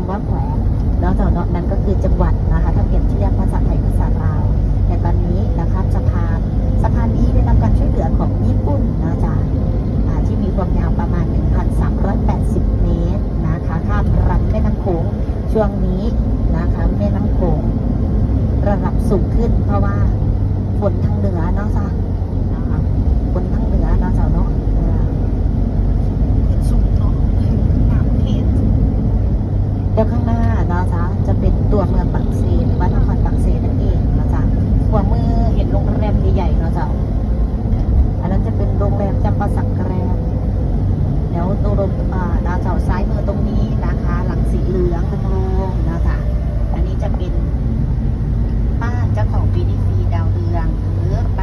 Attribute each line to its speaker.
Speaker 1: าว่าแขวงแล้วจากนั้นก็คือจังหวัดนะคะถ้าเปลี่ยนเทียบภาษาไทยภาษาลาวแต่ตอนนี้นะคะสะพานสะพานนี้ได้รับการช่วยเหลือของญี่ปุ่นนะจ๊ะที่มีความยาวประมาณ 1,380 เมตรนะคะข้ามรันแม่น้ำโขงช่วงนี้นะคะแม่น้ำโขงระดับสูงขึ้นเพราะว่าฝนทางเหนือนอเนาะ ตัวเมืองปักเซนบ้านครปักเซนนั่นเองนะจ๊ะ
Speaker 2: ข
Speaker 1: วามือเห็นโรงแรมใหญ่ๆเนาะจ๊ะอันนั้นจะเป็นโรงแรมจำปาสักแกรนเดี๋ยวตรงอ่า